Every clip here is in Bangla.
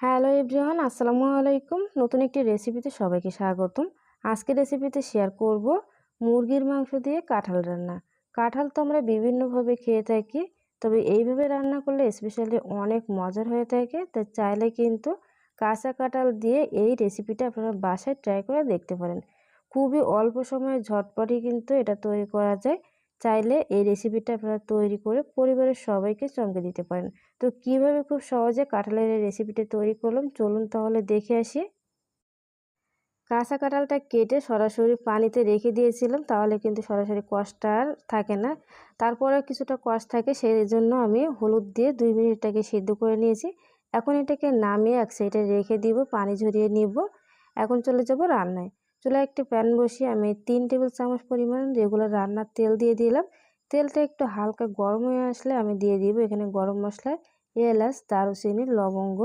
হ্যালো এভরিওয়ান, আসসালামু আলাইকুম। নতুন একটি রেসিপিতে সবাইকে স্বাগতম। আজকে রেসিপিতে শেয়ার করব মুরগির মাংস দিয়ে কাঁঠাল রান্না। কাঁঠাল তো আমরা বিভিন্নভাবে খেয়ে থাকি, তবে এইভাবে রান্না করলে স্পেশালি অনেক মজার হয়ে থাকে। তাই চাইলে কিন্তু কাঁচা কাঁঠাল দিয়ে এই রেসিপিটা আপনারা বাসায় ট্রাই করে দেখতে পারেন। খুবই অল্প সময়ে ঝটপটই কিন্তু এটা তৈরি করা যায়। চাইলে এই রেসিপিটা আপনারা তৈরি করে পরিবারের সবাইকে চমকে দিতে পারেন। তো কীভাবে খুব সহজে কাঁঠালের এই রেসিপিটা তৈরি করলাম, চলুন তাহলে দেখে আসি। কাঁচা কাঁঠালটা কেটে সরাসরি পানিতে রেখে দিয়েছিলাম, তাহলে কিন্তু সরাসরি কষটা আর থাকে না। তারপরে কিছুটা কষ থাকে সেই জন্য আমি হলুদ দিয়ে দুই মিনিটটাকে সিদ্ধ করে নিয়েছি। এখন এটাকে নামিয়ে এক সাইডে রেখে দিব, পানি ঝরিয়ে নিব। এখন চলে যাব রান্নায়। চুলায় একটি প্যান বসিয়ে আমি তিন টেবিল চামচ পরিমাণ রেগুলার রান্নার তেল দিয়ে দিলাম। তেলটা একটু হালকা গরম হয়ে আসলে আমি দিয়ে দিব এখানে গরম মশলা, এলাচ, দারুচিনি, লবঙ্গ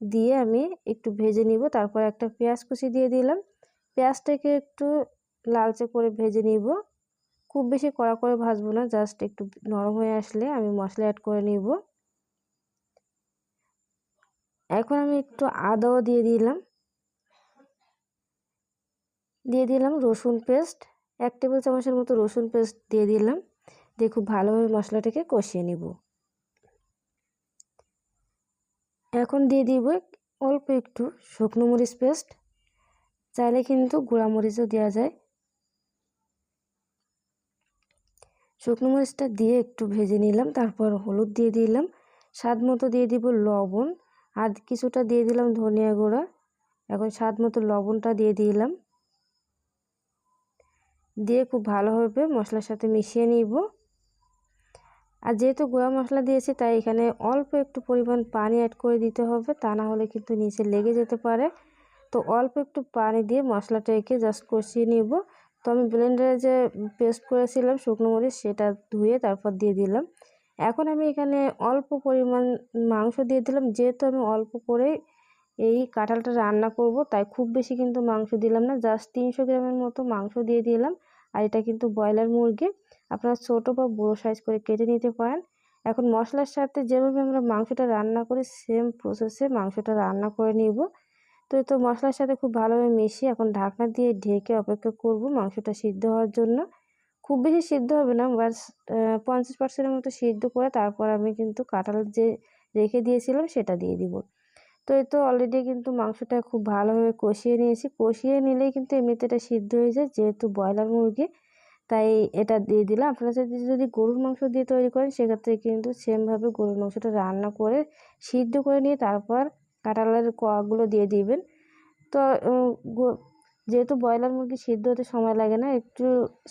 দিয়ে আমি একটু ভেজে নিব। তারপর একটা পেঁয়াজ কুচি দিয়ে দিলাম। পেঁয়াজটাকে একটু লালচে করে ভেজে নিব। খুব বেশি কড়া করে ভাজবো না জাস্ট একটু নরম হয়ে আসলে আমি মশলা অ্যাড করে নিব। এখন আমি একটু আদাও দিয়ে দিলাম। দিয়ে দিলাম রসুন পেস্ট। এক টেবিল চামচের মতো রসুন পেস্ট দিয়ে দিলাম। দিয়ে খুব ভালোভাবে মশলাটাকে কষিয়ে নিব। এখন দিয়ে দিব অল্প একটু শুকনো মরিচ পেস্ট। চাইলে কিন্তু গুঁড়া মরিচও দেওয়া যায়। শুকনো মরিচটা দিয়ে একটু ভেজে নিলাম, তারপর হলুদ দিয়ে দিলাম। স্বাদ মতো দিয়ে দিব লবণ। আর কিছুটা দিয়ে দিলাম ধনিয়া গুঁড়া। এখন স্বাদ মতো লবণটা দিয়ে দিলাম। দিয়ে খুব ভালোভাবে মশলার সাথে মিশিয়ে নিব। আর যেহেতু গুঁড়া মশলা দিয়েছি, তাই এখানে অল্প একটু পরিমাণ পানি অ্যাড করে দিতে হবে, তা না হলে কিন্তু নিচে লেগে যেতে পারে। তো অল্প একটু পানি দিয়ে মশলাটাকে জাস্ট কষিয়ে নিব। তো আমি ব্লেন্ডারে যে পেস্ট করেছিলাম, শুকনো মরিচ, সেটা ধুয়ে তারপর দিয়ে দিলাম। এখন আমি এখানে অল্প পরিমাণ মাংস দিয়ে দিলাম, যেহেতু আমি অল্প করে এই কাঁঠালটা রান্না করব, তাই খুব বেশি কিন্তু মাংস দিলাম না জাস্ট তিনশো গ্রামের মতো মাংস দিয়ে দিলাম, আর এটা কিন্তু ব্রয়লার মুরগি, আপনারা ছোটো বা বড়ো সাইজ করে কেটে নিতে পারেন। এখন মশলার সাথে যেভাবে আমরা মাংসটা রান্না করি সেম প্রসেসে মাংসটা রান্না করে নিব। তো তো মশলার সাথে খুব ভালোভাবে মিশিয়ে এখন ঢাকনা দিয়ে ঢেকে অপেক্ষা করব মাংসটা সিদ্ধ হওয়ার জন্য। খুব বেশি সিদ্ধ হবে না, বাস পঞ্চাশ পার্সেন্টের মতো সিদ্ধ করে তারপর আমি কিন্তু কাঁঠাল যে রেখে দিয়েছিলাম সেটা দিয়ে দিব। তো এই তো অলরেডি কিন্তু মাংসটা খুব ভালোভাবে কষিয়ে নিয়েছি। কষিয়ে নিলেই কিন্তু এমনিতে এটা সিদ্ধ হয়ে যায়, যেহেতু ব্রয়লার মুরগি, তাই এটা দিয়ে দিলাম। আপনারা যদি যদি গরুর মাংস দিয়ে তৈরি করেন, সেক্ষেত্রে কিন্তু সেমভাবে গরুর মাংসটা রান্না করে, সিদ্ধ করে নিয়ে তারপর কাঁঠালের কোয়াগুলো দিয়ে দিবেন। তো যেহেতু ব্রয়লার মুরগি সিদ্ধ হতে সময় লাগে না, একটু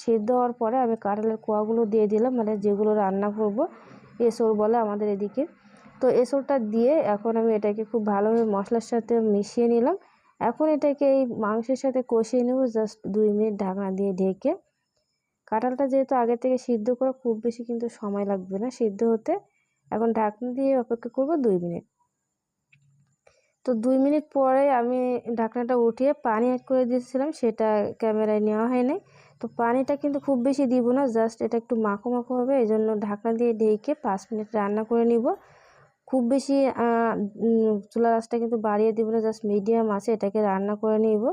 সিদ্ধ হওয়ার পরে আমি কাঁঠালের কোয়াগুলো দিয়ে দিলাম মানে যেগুলো রান্না করব, এসর বলে আমাদের এদিকে। তো এসরটা দিয়ে এখন আমি এটাকে খুব ভালোভাবে মশলার সাথে মিশিয়ে নিলাম। এখন এটাকে এই মাংসের সাথে কষিয়ে নেব, জাস্ট দুই মিনিট ঢাকনা দিয়ে ঢেকে। কাঁঠালটা যেহেতু আগে থেকে সিদ্ধ করা, খুব বেশি কিন্তু সময় লাগবে না সিদ্ধ হতে। এখন ঢাকনা দিয়ে অপেক্ষা করব দুই মিনিট। তো দুই মিনিট পরে আমি ঢাকনাটা উঠিয়ে পানি অ্যাড করে দিয়েছিলাম, সেটা ক্যামেরায় নেওয়া হয়নি। তো পানিটা কিন্তু খুব বেশি দিব না, জাস্ট এটা একটু মাখো মাখো হবে এই জন্য ঢাকনা দিয়ে ঢেকে পাঁচ মিনিট রান্না করে নিব। খুব বেশি চুলা রাসটা কিন্তু বাড়িয়ে দিব না জাস্ট মিডিয়াম আছে, এটাকে রান্না করে নিব।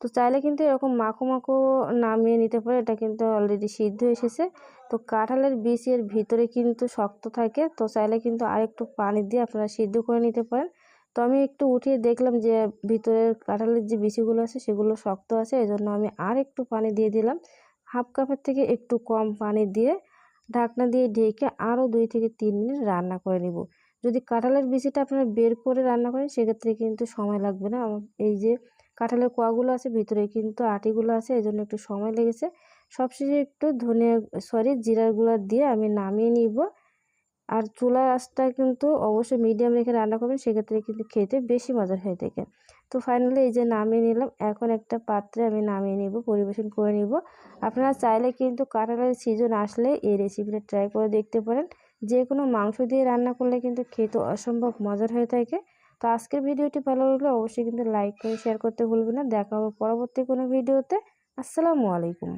তো চাইলে কিন্তু এরকম মাখো মাখো নামিয়ে নিতে পারে, এটা কিন্তু অলরেডি সিদ্ধ এসেছে। তো কাঁঠালের বীজ এর ভিতরে কিন্তু শক্ত থাকে, তো চাইলে কিন্তু আরেকটু পানি দিয়ে আপনারা সিদ্ধ করে নিতে পারেন। তো আমি একটু উঠিয়ে দেখলাম যে, ভিতরের কাঁঠালের যে বিচিগুলো আছে, সেগুলো শক্ত আছে এই জন্য আমি আর একটু পানি দিয়ে দিলাম। হাফ কাপের থেকে একটু কম পানি দিয়ে ঢাকনা দিয়ে ঢেকে আরও দুই থেকে তিন মিনিট রান্না করে নেব। যদি কাঁঠালের বিচিটা আপনারা বের করে রান্না করেন, সেক্ষেত্রে কিন্তু সময় লাগবে না। এই যে কাঁঠালের কোয়াগুলো আছে, ভিতরে কিন্তু আটিগুলো আছে, এই জন্য একটু সময় লেগেছে। সবশেষে একটু ধনে সরি, জিরার গুঁড়া দিয়ে আমি নামিয়ে নিব। আর চুলা আঁচটা কিন্তু অবশ্যই মিডিয়াম রেখে রান্না করবেন, সেক্ষেত্রে কিন্তু খেতে বেশি মজার হয়ে থাকে তো ফাইনালি এই যে নামিয়ে নিলাম, এখন একটা পাত্রে আমি নামিয়ে নিব, পরিবেশন করে নিব। আপনারা চাইলে কিন্তু কাঁঠালের সিজন আসলে এই রেসিপিটা ট্রাই করে দেখতে পারেন। যে কোনো মাংস দিয়ে রান্না করলে কিন্তু খেতে অসম্ভব মজার হয়ে থাকে। তো আজকের ভিডিওটি ভালো লাগলে অবশ্যই কিন্তু লাইক করে শেয়ার করতে ভুলবেন না। দেখা হবে পরবর্তী কোনো ভিডিওতে। আসসালামু আলাইকুম।